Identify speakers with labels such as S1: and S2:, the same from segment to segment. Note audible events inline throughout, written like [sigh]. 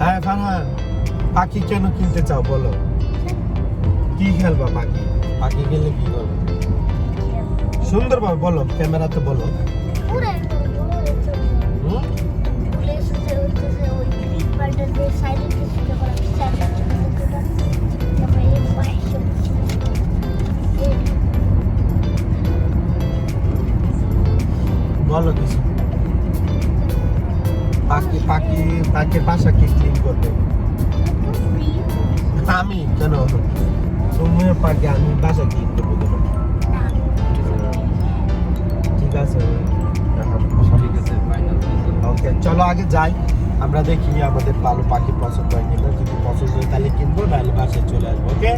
S1: হ্যাঁ ফারহান পাখি কেন কিনতে চাও বলো? কি খেলবা পাখি? পাখি খেলে কি করবে সুন্দরভাবে বলো ক্যামেরাতে বলো।
S2: সাইলেন্ট
S1: ওকে, চলো আগে যাই। আমরা দেখি আমাদের ভালো পাখি পছন্দ হয় কিনা। যদি পছন্দ হয় তাহলে কিনবো, নাহলে বাসায় চলে আসব, ওকে?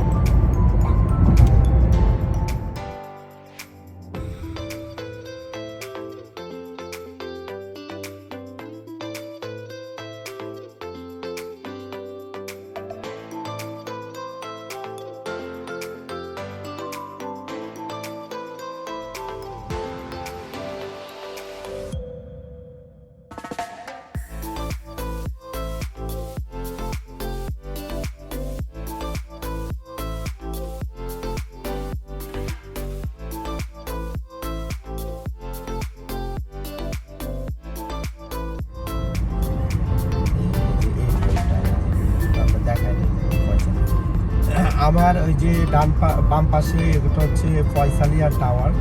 S1: আমার ওই যে ডান বাম পাশে এটা হচ্ছে ফয়সালিয়া টাওয়ার।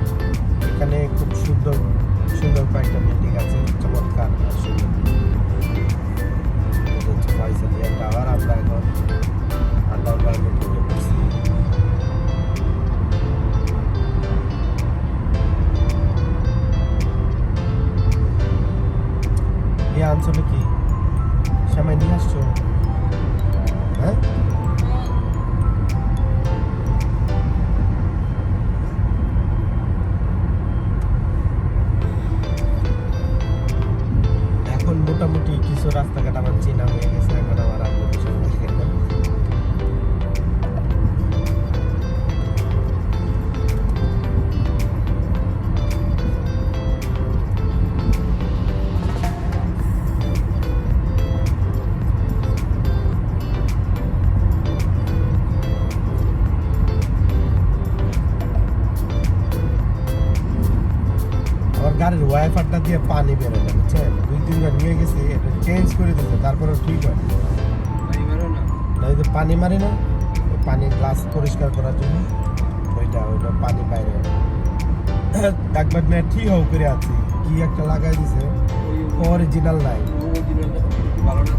S1: এখানে খুব সুন্দর সুন্দর কয়েকটা বিল্ডিং আছে, চমৎকার সুন্দর। ফয়সালিয়া টাওয়ার, আমরা এখন আন্ডারগ্রাউন্ডে দিয়ে পানি বেরোয় না বুঝছেন? দুই তিনবার নিয়ে গেছি এটা চেঞ্জ করে দিতে তারপরে ঠিক হয়।
S3: না?
S1: না এই যে পানি মারি না পানি গ্লাস পরিষ্কার করার জন্য ওইটা ওইটা পানি বাইরে একবার [coughs] নেট ঠিক হোক করে আছি কি একটা লাগাই দিছে অরিজিনাল নাই।
S3: ভালো না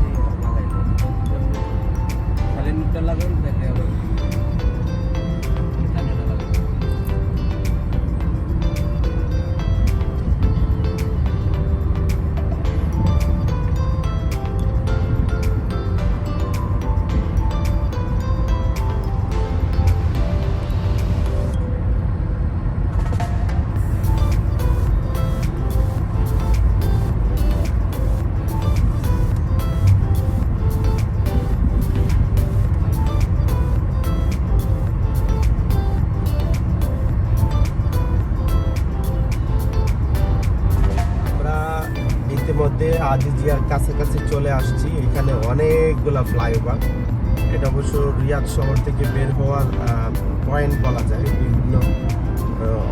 S1: ইতিমধ্যে আজিজিয়ার কাছাকাছি চলে আসছি। এখানে অনেকগুলা ফ্লাইওভার এটা অবশ্য রিয়াদ শহর থেকে বের হওয়ার পয়েন্ট বলা যায় বিভিন্ন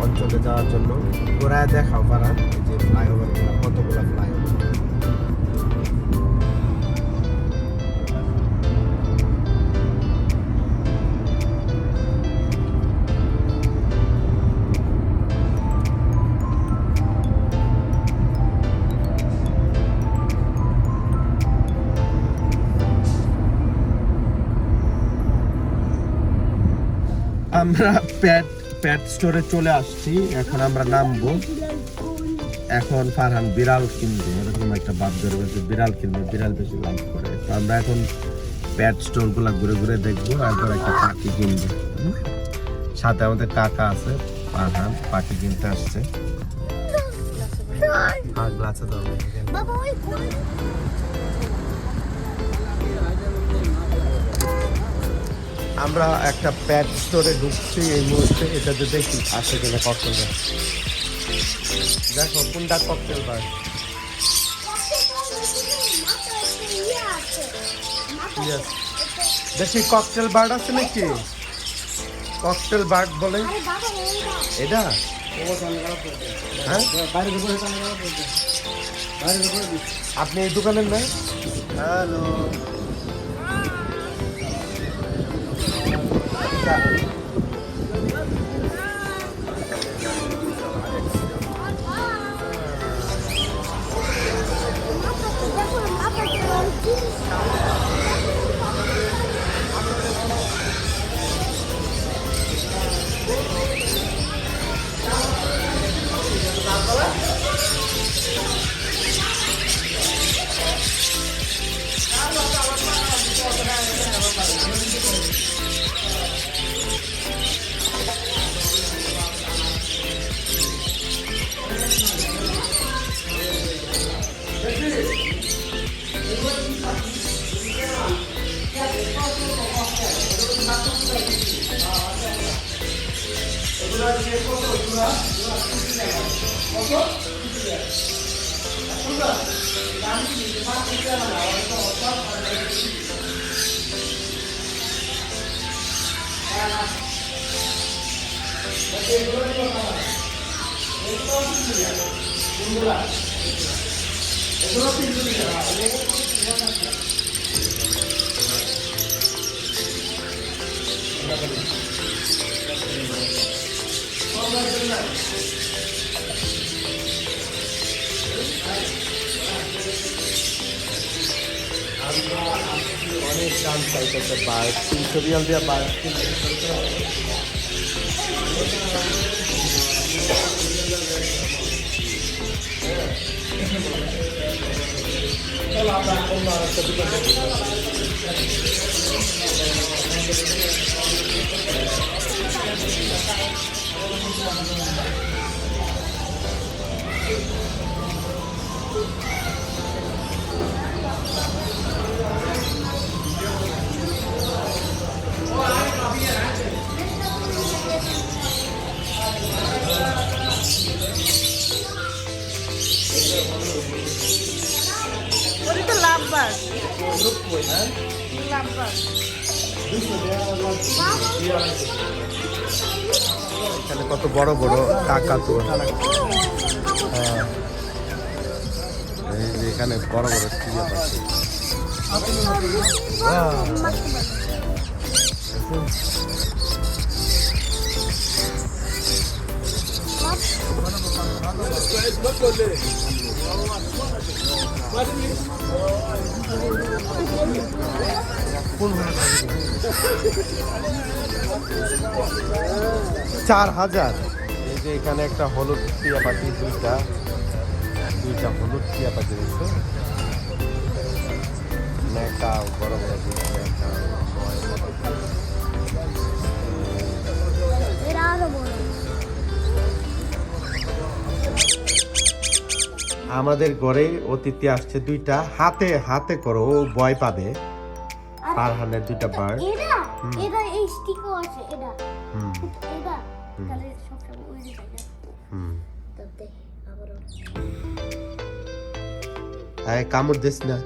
S1: অঞ্চলে যাওয়ার জন্য। ঘোরায় দেখাও পারা যে ফ্লাইওভারগুলো কতগুলো ফ্লাইওভার আমরা প্যাট প্যাট স্টোরে চলে আসছি এখন আমরা নামবো। এখন ফারহান বিড়াল কিনবে এরকম একটা ভাব ধরবে যে বিড়াল কিনবে বিড়াল বেশি লাইক করে। তো আমরা এখন প্যাট স্টোরগুলা ঘুরে ঘুরে দেখব একবার একটা পাখি কিনবে। সাথে আমাদের কাকা আছে ফারহান পাখি কিনতে আসছে। আর গ্লাসে দাও আমরা একটা প্যাট স্টোরে ঢুকছি এই মুহূর্তে এটাতে দেখি আসে কিনা ককটেল দেখো কোনটা ককটেল
S2: আছে
S1: দেখি ককটেল বার্ড আছে নাকি? ককটেল বার্ড বলে? এটা? হ্যাঁ? আপনি এই দোকানের না হ্যালো
S2: দেখো ఎదురు తీసుకుంటారా
S1: অনেক দাম চাইতেছে বার্ড তিনশো রিয়াল দিয়ে বার্ড
S4: ওটা তো লাভ বাস লাভ বাস
S1: এখানে কত বড় বড় টাকা তো। হ্যাঁ। এখানে বড় বড় টিয়া পাখি চার হাজার। এই যে এখানে একটা হলুদ টিয়া পাখি দুইটা দুইটা হলুদ টিয়া পাখি রয়েছে। একটা বড় বড় আমাদের ঘরে অতিথি আসছে দুইটা হাতে হাতে করো ও ভয় পাবে।
S2: আর
S1: ফারহানের দুইটা বার্ড
S2: এটা এটা এই স্টিকও আছে এটা
S1: হুম।
S2: এটা তাহলে সবসময় ওই যে থাকে
S1: হুম।
S2: তবে আবারও
S1: এই কামড় দিস না।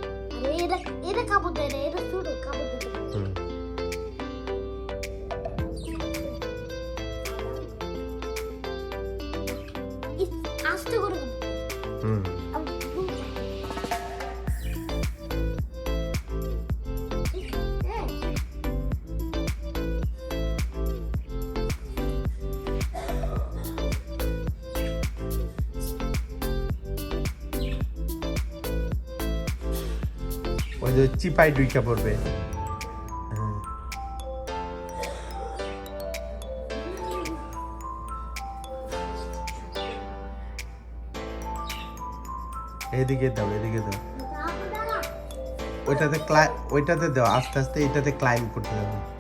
S2: দেয় ছোট দিতে
S1: হুম।
S2: ইস, আস্তে করে।
S1: হুম। ওই যে চিপাই দুইটা পড়বে। এদিকে দাও এদিকে দাও। ওইটাতে ক্লাই ওইটাতে দাও, আস্তে আস্তে এটাতে ক্লাইম করতে হবে।